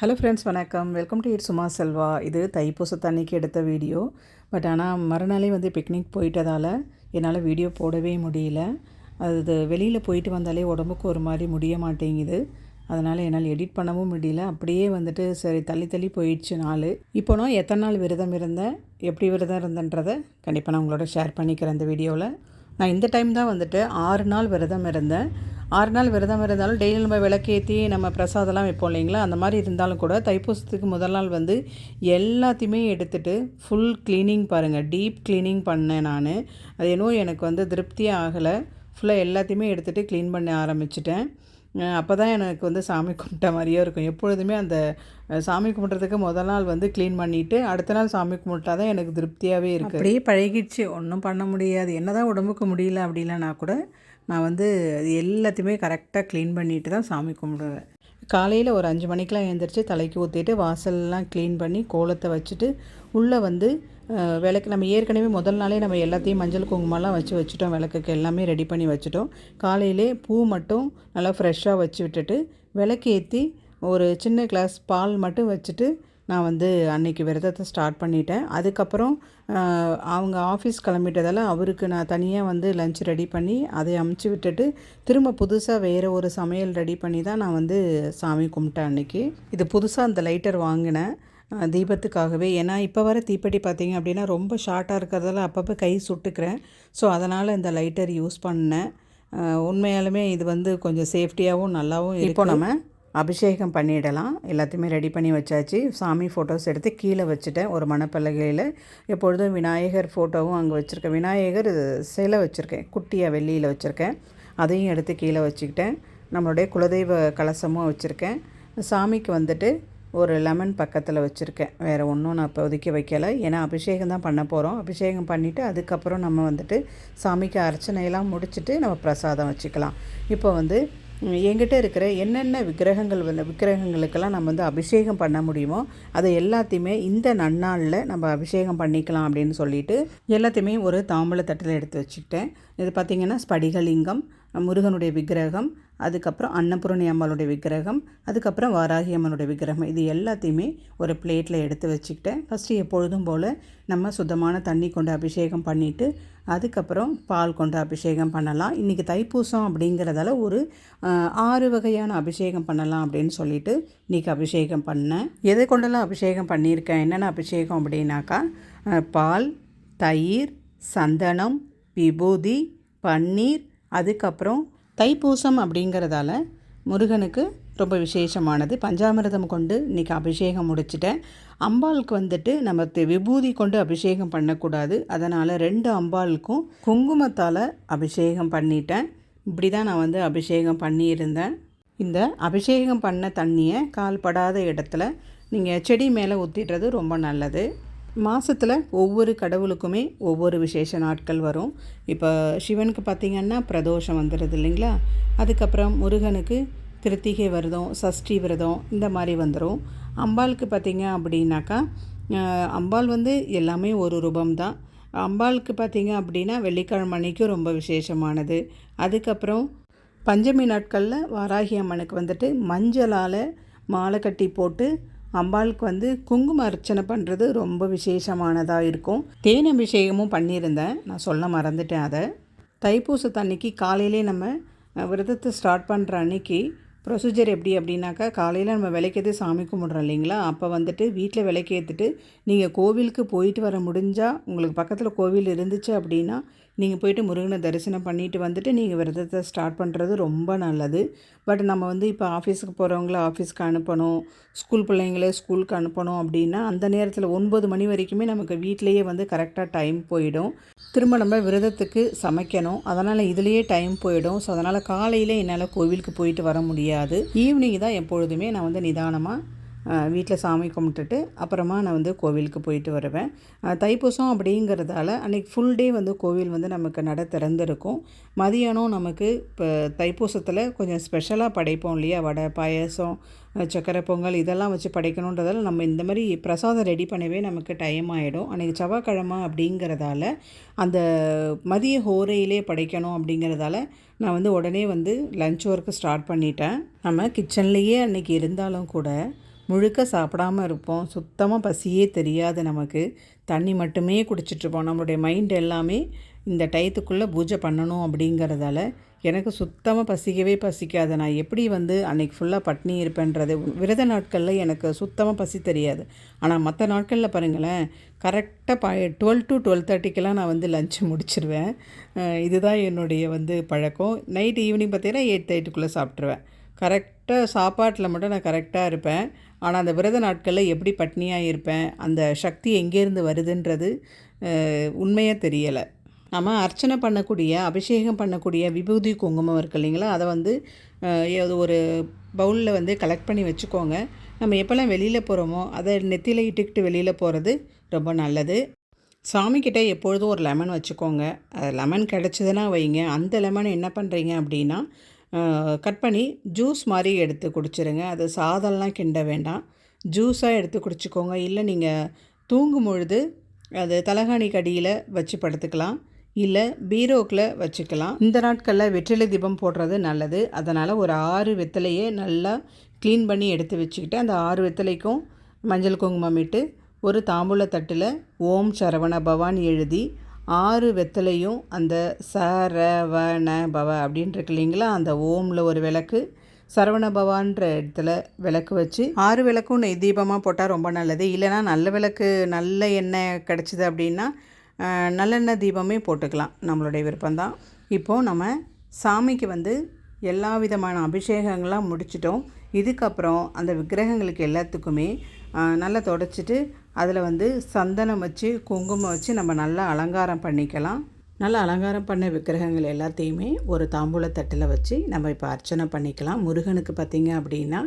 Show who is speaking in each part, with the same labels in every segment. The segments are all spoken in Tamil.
Speaker 1: ஹலோ ஃப்ரெண்ட்ஸ் வணக்கம். Welcome to it Suma Selva இது தைப்பூசத்தன்னைக்கு எடுத்த வீடியோ. பட் ஆனால் மறுநாளே வந்து பிக்னிக் போயிட்டதால் என்னால் வீடியோ போடவே முடியல. அது வெளியில் போயிட்டு வந்தாலே உடம்புக்கு ஒரு மாதிரி முடிய மாட்டேங்குது. அதனால் என்னால் எடிட் பண்ணவும் முடியல. அப்படியே வந்துட்டு சரி தள்ளி தள்ளி போயிடுச்சு நாள். இப்போ நான் எத்தனை நாள் விரதம் இருந்தேன் எப்படி விரதம் இருந்தேன்றதை கண்டிப்பாக நான் உங்களோட ஷேர் பண்ணிக்கிறேன் இந்த வீடியோவில் நான் இந்த டைம் தான் வந்துட்டு ஆறு நாள் விரதம் இருந்தேன். ஆறு நாள் விரதம் இருந்தாலும் டெய்லி நம்ம விளக்கேற்றி நம்ம பிரசாதம்லாம் வைப்போம் இல்லைங்களா? அந்த மாதிரி இருந்தாலும் கூட தைப்பூசத்துக்கு முதல் நாள் வந்து எல்லாத்தையுமே எடுத்துகிட்டு ஃபுல் க்ளீனிங் பாருங்கள் டீப் க்ளீனிங் பண்ணேன் நான். அது என்னவோ எனக்கு வந்து திருப்தியே ஆகலை. ஃபுல்லாக எல்லாத்தையுமே எடுத்துகிட்டு க்ளீன் பண்ண ஆரம்பிச்சிட்டேன். அப்போ தான் எனக்கு வந்து சாமி கும்பிட்ட மாதிரியே இருக்கும். எப்பொழுதுமே அந்த சாமி கும்பிட்றதுக்கு முதல் நாள் வந்து க்ளீன் பண்ணிவிட்டு அடுத்த நாள் சாமி கும்பிட்டா தான் எனக்கு திருப்தியாகவே இருக்குது அப்படியே பழகிடுச்சு. ஒன்றும் பண்ண முடியாது. என்ன தான் உடம்புக்கு முடியல அப்படின்னா கூட நான் வந்து அது எல்லாத்தையுமே கரெக்டாக க்ளீன் பண்ணிட்டு தான் சாமி கும்பிடுவேன். காலையில் ஒரு அஞ்சு மணிக்கெலாம் எழுந்திரிச்சு தலைக்கு ஊற்றிட்டு வாசல்லாம் க்ளீன் பண்ணி கோலத்தை வச்சுட்டு உள்ளே வந்து விளக்கு நம்ம ஏற்கனவே முதல் நாளே நம்ம எல்லாத்தையும் மஞ்சள் குங்குமம்லாம் வச்சு வச்சுட்டோம். விளக்குக்கு எல்லாமே ரெடி பண்ணி வச்சுட்டோம். காலையிலே பூ மட்டும் நல்லா ஃப்ரெஷ்ஷாக வச்சு விட்டுட்டு விளக்கு ஏற்றி ஒரு சின்ன கிளாஸ் பால் மட்டும் வச்சுட்டு நான் வந்து அன்னைக்கு விரதத்தை ஸ்டார்ட் பண்ணிட்டேன். அதுக்கப்புறம் அவங்க ஆஃபீஸ் கிளம்பிட்டதால் அவருக்கு நான் தனியாக வந்து லஞ்ச் ரெடி பண்ணி அதை அமுச்சு விட்டுட்டு திரும்ப புதுசாக வேறு ஒரு சமையல் ரெடி பண்ணி தான் நான் வந்து சாமி கும்பிட்டேன் அன்னைக்கு. இது புதுசாக அந்த லைட்டர் வாங்கினேன். தீபத்துக்காகவே. ஏன்னா இப்போ வர தீப்பெட்டி பார்த்தீங்க அப்படின்னா ரொம்ப ஷார்ட்டாக இருக்கிறதால அப்பப்போ கை சுட்டுக்கிறேன். ஸோ அதனால் இந்த லைட்டர் யூஸ் பண்ணேன். உண்மையாலுமே இது வந்து கொஞ்சம் சேஃப்டியாகவும் நல்லாவும் இப்போ நம்ம அபிஷேகம் பண்ணிடலாம். எல்லாத்தையுமே ரெடி பண்ணி வச்சாச்சு. சாமி ஃபோட்டோஸ் எடுத்து கீழே வச்சுட்டேன். ஒரு மணப்பலகையில். எப்பொழுதும் விநாயகர் ஃபோட்டோவும் அங்கே வச்சுருக்கேன். விநாயகர் சிலை வச்சுருக்கேன். குட்டியாக வெள்ளியில் வச்சுருக்கேன். அதையும் எடுத்து கீழே வச்சுக்கிட்டேன். நம்மளுடைய குலதெய்வ கலசமும் வச்சுருக்கேன். சாமிக்கு வந்துட்டு ஒரு லெமன் பக்கத்தில் வச்சுருக்கேன். வேறு ஒன்றும் நான் இப்போதைக்கு வைக்கலை. ஏன்னா அபிஷேகம் தான் பண்ண போகிறோம் அபிஷேகம் பண்ணிவிட்டு அதுக்கப்புறம் நம்ம வந்துட்டு சாமிக்கு அர்ச்சனையெல்லாம் முடிச்சுட்டு நம்ம பிரசாதம் வச்சுக்கலாம். இப்போ வந்து எங்கிட்ட இருக்கிற என்னென்ன விக்கிரகங்கள் வந்து விக்கிரகங்களுக்கெல்லாம் நம்ம வந்து அபிஷேகம் பண்ண முடியுமோ அதை எல்லாத்தையுமே இந்த நன்னாளில் நம்ம அபிஷேகம் பண்ணிக்கலாம் அப்படின்னு சொல்லிட்டு எல்லாத்தையுமே ஒரு தாம்பூல தட்டில் எடுத்து வச்சுக்கிட்டேன். இது பார்த்திங்கன்னா ஸ்படிகலிங்கம் முருகனுடைய விக்கிரகம் அதுக்கப்புறம் அன்னபூரணி அம்மாளுடைய விக்கிரகம் அதுக்கப்புறம் வாராகி அம்மனுடைய விக்கிரகம். இது எல்லாத்தையுமே ஒரு பிளேட்டில் எடுத்து வச்சுக்கிட்டேன். ஃபஸ்ட்டு எப்பொழுதும் போல் நம்ம சுத்தமான தண்ணி கொண்டு அபிஷேகம் பண்ணிவிட்டு அதுக்கப்புறம் பால் கொண்டு அபிஷேகம் பண்ணலாம். இன்றைக்கி தைப்பூசம் அப்படிங்கிறதால ஒரு ஆறு வகையான அபிஷேகம் பண்ணலாம் அப்படின்னு சொல்லிட்டு இன்றைக்கி அபிஷேகம் பண்ணேன். எதை கொண்டெல்லாம் அபிஷேகம் பண்ணியிருக்கேன்? என்னென்ன அபிஷேகம் அப்படின்னாக்கா பால் தயிர் சந்தனம் விபூதி பன்னீர் அதுக்கப்புறம் தைப்பூசம் அப்படிங்கிறதால முருகனுக்கு ரொம்ப விசேஷமானது. பஞ்சாமிரதம் கொண்டு இன்றைக்கி அபிஷேகம் முடிச்சிட்டேன். அம்பாளுக்கு வந்துட்டு நம்ம விபூதி கொண்டு அபிஷேகம் பண்ணக்கூடாது. அதனால் ரெண்டு அம்பாளுக்கும் குங்குமத்தால் அபிஷேகம் பண்ணிட்டேன். இப்படி தான் நான் வந்து அபிஷேகம் பண்ணியிருந்தேன். இந்த அபிஷேகம் பண்ண தண்ணியை கால்படாத இடத்துல நீங்கள் செடி மேலே ஊற்றிடுறது ரொம்ப நல்லது. மாதத்தில் ஒவ்வொரு கடவுளுக்குமே ஒவ்வொரு விசேஷ நாட்கள் வரும். இப்போ சிவனுக்கு பார்த்திங்கன்னா பிரதோஷம் வந்துடுது இல்லைங்களா? அதுக்கப்புறம் முருகனுக்கு கிருத்திகை விரதம் சஷ்டி விரதம் இந்த மாதிரி வந்துடும் அம்பாளுக்கு பார்த்திங்க அப்படின்னாக்கா அம்பாள் வந்து எல்லாமே ஒரு ரூபம் தான் அம்பாளுக்கு பார்த்திங்க அப்படின்னா வெள்ளிக்கிழமை அன்னைக்கும் ரொம்ப விசேஷமானது. அதுக்கப்புறம் பஞ்சமி நாட்களில் வாராகி அம்மனுக்கு வந்துட்டு மஞ்சளால் மாலை கட்டி போட்டு அம்பாளுக்கு வந்து குங்கும அர்ச்சனை பண்ணுறது ரொம்ப விசேஷமானதாக இருக்கும். தேன் அபிஷேகமும் பண்ணியிருந்தேன். நான் சொல்ல மறந்துட்டேன் அதை. தைப்பூசத்தன்னைக்கு காலையிலே நம்ம விரதத்தை ஸ்டார்ட் பண்ணுற அன்னைக்கு ப்ரொசீஜர் எப்படி அப்படின்னாக்கா காலையில் நம்ம விளக்கேற்றி சாமி கும்பிட்றோம் இல்லைங்களா? அப்போ வந்துட்டு வீட்டில் விளக்கேற்றுட்டு நீங்கள் கோவிலுக்கு போயிட்டு வர முடிஞ்சால் உங்களுக்கு பக்கத்தில் கோவில் இருந்துச்சு அப்படின்னா நீங்கள் போயிட்டு முருகனை தரிசனம் பண்ணிவிட்டு வந்துட்டு நீங்கள் விரதத்தை ஸ்டார்ட் பண்ணுறது ரொம்ப நல்லது. பட் நம்ம வந்து இப்போ ஆஃபீஸுக்கு போகிறவங்கள ஆஃபீஸ்க்கு அனுப்பணும் ஸ்கூல் பிள்ளைங்களே ஸ்கூலுக்கு அனுப்பணும் அப்படின்னா அந்த நேரத்தில் ஒன்பது மணி வரைக்குமே நமக்கு வீட்டிலையே வந்து கரெக்டாக டைம் போயிடும். திரும்ப நம்ம விரதத்துக்கு சமைக்கணும். அதனால் இதுலேயே டைம் போயிடும். ஸோ அதனால் காலையில் என்னால் கோவிலுக்கு போயிட்டு வர முடியாது. ஈவினிங் தான் எப்பொழுதுமே நான் வந்து நிதானமாக வீட்டில் சாமி கும்பிட்டுட்டு அப்புறமா நான் வந்து கோவிலுக்கு போயிட்டு வருவேன். தைப்பூசம் அப்படிங்கிறதால அன்றைக்கி ஃபுல் டே வந்து கோவில் வந்து நமக்கு நட திறந்துருக்கும். மதியானம் நமக்கு இப்போ தைப்பூசத்தில் கொஞ்சம் ஸ்பெஷலாக படைப்போம் இல்லையா? வடை பாயசம் சக்கரை பொங்கல் இதெல்லாம் வச்சு படைக்கணுன்றதால நம்ம இந்த மாதிரி பிரசாதம் ரெடி பண்ணவே நமக்கு டைம் ஆகிடும் அன்றைக்கி செவ்வாய்க்கிழமை அப்படிங்கிறதால அந்த மதிய ஹோரையிலே படைக்கணும் அப்படிங்கிறதால நான் வந்து உடனே வந்து லஞ்ச் ஒர்க்கு ஸ்டார்ட் பண்ணிட்டேன். நம்ம கிச்சன்லேயே அன்றைக்கி இருந்தாலும் கூட முழுக்க சாப்பிடாம இருப்போம். சுத்தமாக பசியே தெரியாது நமக்கு. தண்ணி மட்டுமே குடிச்சிட்ருப்போம் நம்மளுடைய மைண்ட் எல்லாமே இந்த டயத்துக்குள்ளே பூஜை பண்ணணும் அப்படிங்கிறதால எனக்கு சுத்தமாக பசிக்கவே பசிக்காது. நான் எப்படி வந்து அன்றைக்கி ஃபுல்லாக பட்னி இருப்பேன்றது விரத நாட்களில் எனக்கு சுத்தமாக பசி தெரியாது. ஆனால் மற்ற நாட்களில் பாருங்களேன் கரெக்டாக ப டுவெல் டு டுவெல் தேர்ட்டிக்கெல்லாம் நான் வந்து லஞ்ச் முடிச்சிருவேன். இதுதான் என்னுடைய வந்து பழக்கம். நைட் ஈவினிங் பார்த்தீங்கன்னா எயிட் தேர்ட்டிக்குள்ளே சாப்பிட்ருவேன் கரெக்டாக சாப்பாட்டில் மட்டும் நான் கரெக்டாக இருப்பேன். ஆனால் அந்த விரத நாட்களில் எப்படி பட்னியாக இருப்பேன் அந்த சக்தி எங்கேருந்து வருதுன்றது உண்மையாக தெரியலை. நம்ம அர்ச்சனை பண்ணக்கூடிய அபிஷேகம் பண்ணக்கூடிய விபூதி குங்குமம் இருக்கு இல்லைங்களா? அதை வந்து ஒரு பவுலில் வந்து கலெக்ட் பண்ணி வச்சுக்கோங்க. நம்ம எப்போல்லாம் வெளியில் போகிறோமோ அதை நெத்தியில் இட்டுக்கிட்டு வெளியில் போகிறது ரொம்ப நல்லது. சாமிக்கிட்ட எப்பொழுதும் ஒரு லெமன் வச்சுக்கோங்க. லெமன் கிடச்சிதுன்னா வைங்க. அந்த லெமன் என்ன பண்ணுறீங்க அப்படின்னா கட் பண்ணி ஜூஸ் மாதிரி எடுத்து குடிச்சிருங்க. அது சாதம்லாம் கிண்ட வேண்டாம். ஜூஸாக எடுத்து குடிச்சிக்கோங்க. இல்லை நீங்கள் தூங்கும் பொழுது அது தலகாணி கடியில் வச்சு படுத்துக்கலாம். இல்லை பீரோக்கில் வச்சுக்கலாம். இந்த நாட்களில் வெற்றிலை தீபம் போடுறது நல்லது. அதனால் ஒரு ஆறு வெத்தலையே நல்லா க்ளீன் பண்ணி எடுத்து வச்சுக்கிட்டு அந்த ஆறு வெத்தலைக்கும் மஞ்சள் குங்குமம் இட்டு ஒரு தாம்பூல தட்டில் ஓம் சரவண பவான் எழுதி ஆறு வெத்தலையும் அந்த சரவண பவ அப்படின்ட்டு இல்லைங்களா? அந்த ஓமில் ஒரு விளக்கு. சரவண பவான்ற இடத்துல விளக்கு வச்சு ஆறு விளக்கும் நெய் தீபமாக போட்டால் ரொம்ப நல்லது. இல்லைனா நல்ல விளக்கு நல்ல எண்ணெய் கிடச்சிது அப்படின்னா நல்லெண்ணெய் தீபமே போட்டுக்கலாம். நம்மளுடைய விருப்பம்தான். இப்போது நம்ம சாமிக்கு வந்து எல்லா விதமான அபிஷேகங்கள்லாம் முடிச்சிட்டோம். இதுக்கப்புறம் அந்த விக்கிரகங்களுக்கு எல்லாத்துக்குமே நல்லா தொடச்சிட்டு அதில் வந்து சந்தனம் வச்சு குங்குமம் வச்சு நம்ம நல்லா அலங்காரம் பண்ணிக்கலாம். நல்லா அலங்காரம் பண்ண விக்கிரகங்கள் எல்லாத்தையுமே ஒரு தாம்பூலத்தட்டில் வச்சு நம்ம இப்போ அர்ச்சனை பண்ணிக்கலாம். முருகனுக்கு பார்த்திங்க அப்படின்னா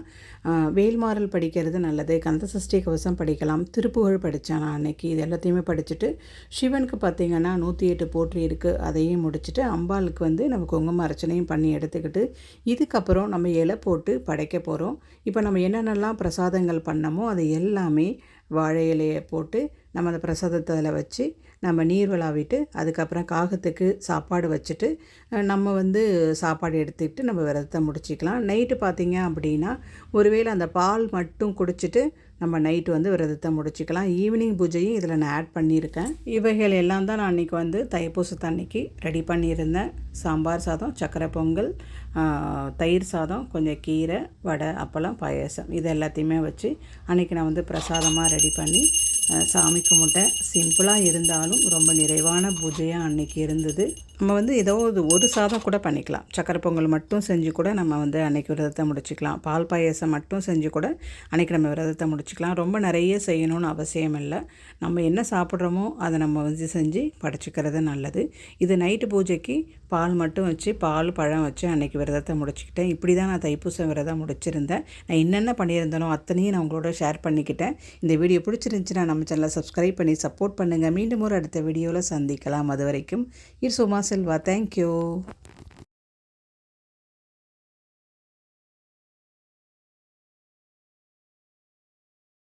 Speaker 1: வேல்மாறல் படிக்கிறது நல்லது. கந்த சஷ்டி கவசம் படிக்கலாம். திருப்புகழ் படித்தான் நான் அன்னைக்கு. இது எல்லாத்தையுமே படிச்சுட்டு சிவனுக்கு பார்த்திங்கன்னா நூற்றி எட்டு போற்றி இருக்குது அதையும் முடிச்சுட்டு அம்பாளுக்கு வந்து நம்ம குங்கும அர்ச்சனையும் பண்ணி எடுத்துக்கிட்டு இதுக்கப்புறம் நம்ம இலை போட்டு படைக்க போகிறோம் இப்போ நம்ம என்னென்னலாம் பிரசாதங்கள் பண்ணமோ அது எல்லாமே வாழை இலையை போட்டு நம்ம அந்த பிரசாதத்தை அதில் வச்சு நம்ம நீர் விளாவிட்டு அதுக்கப்புறம் காகத்துக்கு சாப்பாடு வச்சுட்டு நம்ம வந்து சாப்பாடு எடுத்துக்கிட்டு நம்ம விரதத்தை முடிச்சிக்கலாம். நைட்டு பார்த்திங்க அப்படின்னா ஒருவேளை அந்த பால் மட்டும் குடிச்சிட்டு நம்ம நைட்டு வந்து விரதத்தை முடிச்சிக்கலாம். ஈவினிங் பூஜையும் இதில் நான் ஆட் பண்ணியிருக்கேன். இவைகள் எல்லாம் தான் நான் அன்றைக்கி வந்து தைப்பூசத்து அன்னைக்கு ரெடி பண்ணியிருந்தேன். சாம்பார் சாதம் சக்கரை பொங்கல் தயிர் சாதம் கொஞ்சம் கீரை வடை அப்பளம் பாயசம். இது எல்லாத்தையுமே வச்சு அன்றைக்கி நான் வந்து பிரசாதமாக ரெடி பண்ணி சாமி கும்பிட்டேன் சிம்பிளாக இருந்தாலும் ரொம்ப நிறைவான பூஜையாக அன்றைக்கி இருந்தது. நம்ம வந்து ஏதோ ஒரு சாதம் கூட பண்ணிக்கலாம். சக்கரை பொங்கல் மட்டும் செஞ்சு கூட நம்ம வந்து அன்றைக்கி விரதத்தை முடிச்சுக்கலாம். பால் பாயசம் மட்டும் செஞ்சு கூட அன்றைக்கி நம்ம விரதத்தை முடிச்சுக்கலாம். ரொம்ப நிறைய செய்யணும்னு அவசியம் இல்லை. நம்ம என்ன சாப்பிட்றோமோ அதை நம்ம வந்து செஞ்சு படைச்சிக்கிறது நல்லது. இது நைட்டு பூஜைக்கு பால் மட்டும் வச்சு பால் பழம் வச்சு அன்றைக்கி விரதத்தை முடிச்சுக்கிட்டேன். இப்படி தான் நான் தைப்பூசம் விரதம் முடிச்சிருந்தேன். நான் என்னென்ன பண்ணியிருந்தேனோ அத்தனையும் நான் உங்களோட ஷேர் பண்ணிக்கிட்டேன். இந்த வீடியோ பிடிச்சிருந்துச்சுன்னா நம்ம சேனலை சப்ஸ்கிரைப் பண்ணி சப்போர்ட் பண்ணுங்கள் மீண்டும் ஒரு அடுத்த வீடியோவில் சந்திக்கலாம். அது வரைக்கும் இர் சும்மா செல்வா தேங்க்யூ